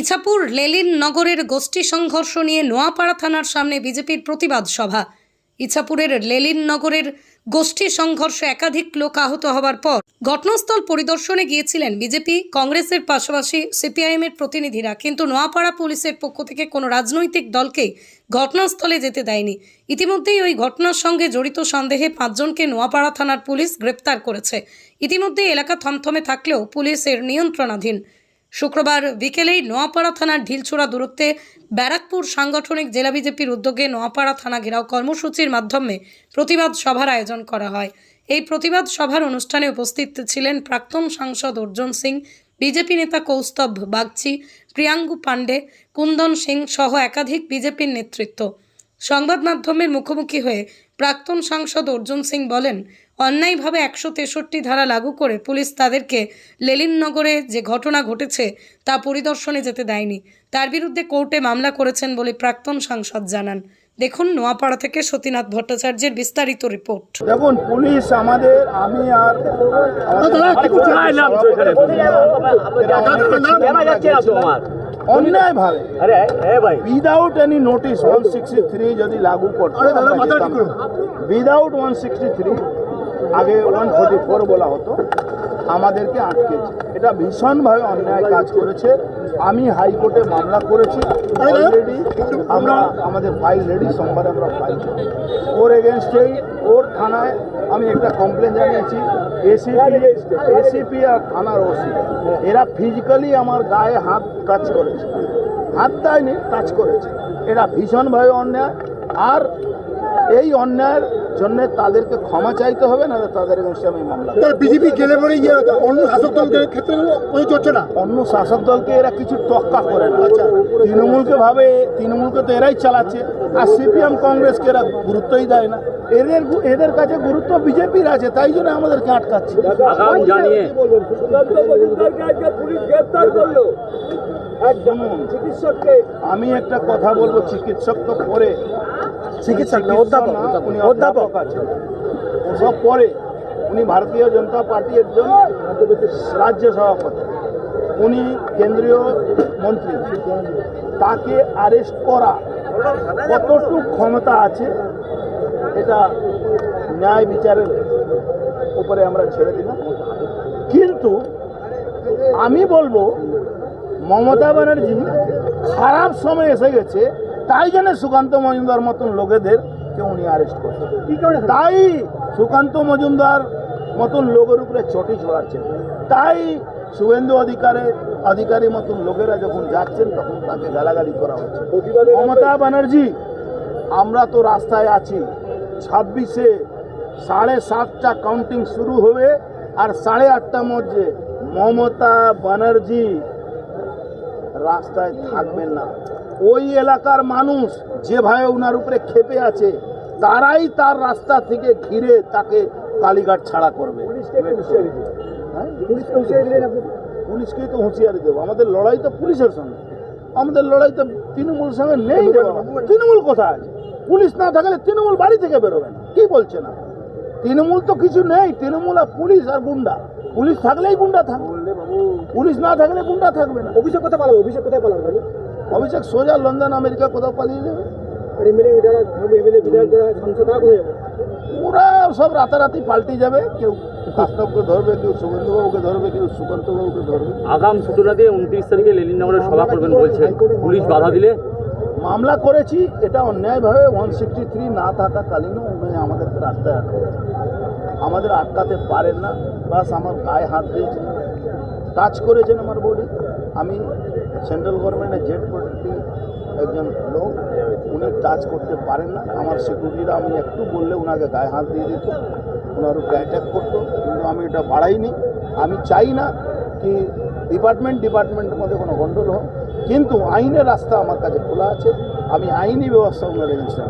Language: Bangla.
ইছাপুর লেলিন নগরের গোষ্ঠী সংঘর্ষ নিয়ে নোয়াপাড়া থানার সামনে বিজেপির প্রতিবাদ সভা। ইছাপুরের লেলিন নগরের গোষ্ঠী সংঘর্ষে একাধিক লোক আহত হবার পর ঘটনাস্থল পরিদর্শনে গিয়েছিলেন বিজেপি, কংগ্রেসের পাশাপাশি সিপিআইএমের প্রতিনিধিরা। কিন্তু নোয়াপাড়া পুলিশের পক্ষ থেকে কোনো রাজনৈতিক দলকেই ঘটনাস্থলে যেতে দেয়নি। ইতিমধ্যেই ওই ঘটনার সঙ্গে জড়িত সন্দেহে পাঁচজনকে নোয়াপাড়া থানার পুলিশ গ্রেপ্তার করেছে। ইতিমধ্যে এলাকা থমথমে থাকলেও পুলিশের নিয়ন্ত্রণাধীন। শুক্রবার বিকেলেই নোয়াপাড়া থানার ঢিলছোড়া দূরত্বে ব্যারাকপুর সাংগঠনিক জেলা বিজেপির উদ্যোগে নোয়াপাড়া থানা ঘেরাও কর্মসূচির মাধ্যমে প্রতিবাদ সভার আয়োজন করা হয়। এই প্রতিবাদ সভার অনুষ্ঠানে উপস্থিত ছিলেন প্রাক্তন সাংসদ অর্জুন সিং, বিজেপি নেতা কৌস্তভ বাগচি, প্রিয়াঙ্গু পাণ্ডে, কুন্দন সিং সহ একাধিক বিজেপির নেতৃত্ব। সংবাদ মাধ্যমের মুখোমুখি হয়ে প্রাক্তন সাংসদ অর্জুন সিং বলেন অন্যায়ভাবে একশো তেষট্টি ধারা লাগু করে পুলিশ তাদেরকে লেলিননগরে যে ঘটনা ঘটেছে তা পরিদর্শনে যেতে দেয়নি তার বিরুদ্ধে কোর্টে মামলা করেছেন বলে প্রাক্তন সাংসদ জানান দেখুন নোয়াপাড়া থেকে সতীনাথ ভট্টাচার্যের বিস্তারিত রিপোর্ট দেখুন পুলিশ আমাদের আমি আর অন্যায় ভাবে। Without any notice one sixty three যদি লাগু করতো উইদাউট ওয়ান সিক্সটি থ্রি আগে ওয়ান ফোর্টি ফোর বলা হতো। আমাদেরকে আটকেছে। এটা ভীষণভাবে অন্যায় কাজ করেছে। আমি হাইকোর্টে মামলা করেছি। অলরেডি আমরা আমাদের ফাইল রেডি সোমবারে আমরা ফাইল ওর এগেনস্টেই ওর থানায় আমি একটা কমপ্লেন জানিয়েছি। এসিপি এসিপি আর থানার ওসি এরা ফিজিক্যালি আমার গায়ে হাত টাচ করেছে। হাত দেয়নি টাচ করেছে। এরা ভীষণভাবে অন্যায়। আর এই অন্যায়ের জন্য তাদেরকে ক্ষমা চাইতে হবে না তাদের এগেনস্টে আমি মামলা। বিজেপি গেলে পরে ইয়ে অন্য শাসক দলের ক্ষেত্রে চলছে না? অন্য শাসক দলকে এরা কিছু টক্কা করে না। তৃণমূলকে ভাবে তৃণমূলকে তো এরাই চালাচ্ছে। আর সিপিএম কংগ্রেসকে এরা গুরুত্বই দেয় না। এদের এদের কাছে গুরুত্ব বিজেপির আছে তাই জন্য আমাদেরকে আটকাচ্ছে। আমি একটা কথা বলব চিকিৎসক তো পরে চিকিৎসক না, অধ্যাপক, উনি অধ্যাপক। অধ্যাপক আছে ওসব পরে উনি ভারতীয় জনতা পার্টি একজন রাজ্য সভাপতি। উনি কেন্দ্রীয় মন্ত্রী। তাকে অ্যারেস্ট করা কতটুকু ক্ষমতা আছে এটা ন্যায় বিচারের উপরে আমরা ছেড়ে দিলাম। কিন্তু আমি বলব মমতা ব্যানার্জি খারাপ সময় এসে গেছে তাই জন্য সুকান্ত মজুমদার মতন লোকেদের কে উনি অ্যারেস্ট করছেন তাই সুকান্ত মজুমদার মতন লোকের উপরে চটি ছড়াচ্ছেন তাই শুভেন্দু অধিকারে অধিকারী মতন লোকেরা যখন যাচ্ছেন তখন তাকে গালাগালি করা হচ্ছে। মমতা ব্যানার্জি আমরা তো রাস্তায় আছি। ছাব্বিশে সাড়ে সাতটা কাউন্টিং শুরু হবে আর সাড়ে আটটার মধ্যে মমতা ব্যানার্জি রাস্তায় থাকবেন না। ওই এলাকার মানুষ যেভাবে ওনার উপরে খেপে আছে তারাই তার রাস্তা থেকে ঘিরে তাকে কালীঘাট ছাড়া করবে। হ্যাঁ? পুলিশকেই তো হুঁশিয়ারি দেবো। আমাদের লড়াই তো পুলিশের সঙ্গে। আমাদের লড়াই তো তৃণমূল সঙ্গে নেই তৃণমূল কোথায় আছে? পুলিশ না থাকলে তৃণমূল বাড়ি থেকে বেরোবে না। কি বলছে না তৃণমূল তো কিছু নেই। তৃণমূল আর পুলিশ আর গুন্ডা। পুলিশ থাকলেই গুন্ডা থাকবে। পুলিশ না থাকলে গুন্ডা থাকবে না। অভিষেক কোথায় পালাবে? অভিষেক কোথায় পালাবে? অভিষেক সোজা লন্ডন আমেরিকা কোথাও পালিয়ে যাবে। ওরা সব রাতারাতি পাল্টে যাবে কেউ কাস্তবকে ধরবে কেউ শুভেন্দুবাবুকে ধরবে কেউ সুকান্তবাবুকে ধরবে। আগাম সূচনা দিয়ে উনত্রিশ তারিখে লেলিনগরে সভা করবেন বলছেন। পুলিশ বাধা দিলে? মামলা করেছি এটা অন্যায়ভাবে ওয়ান সিক্সটি থ্রি না থাকাকালীনও উনি আমাদেরকে রাস্তায় আটকে আমাদের আটকাতে পারেন না প্লাস আমার গায়ে হাত দিয়েছেন। টাচ করেছেন আমার বডি। আমি সেন্ট্রাল গভর্নমেন্টের জেড প্রোটেক্টিং একজন লোক, উনি টাচ করতে পারেন না। আমার সিকিউরিটিরা আমি একটু বললে ওনাকে গায়ে হাত দিয়ে দিত ওনার উপরে অ্যাট্যাক করতো, কিন্তু আমি এটা বাড়াইনি। আমি চাই না কি ডিপার্টমেন্ট ডিপার্টমেন্টের মধ্যে কোনো গণ্ডগোল হোক, কিন্তু আইনের রাস্তা আমার কাছে খোলা আছে। আমি আইনি ব্যবস্থা ওনার এগেনস্টে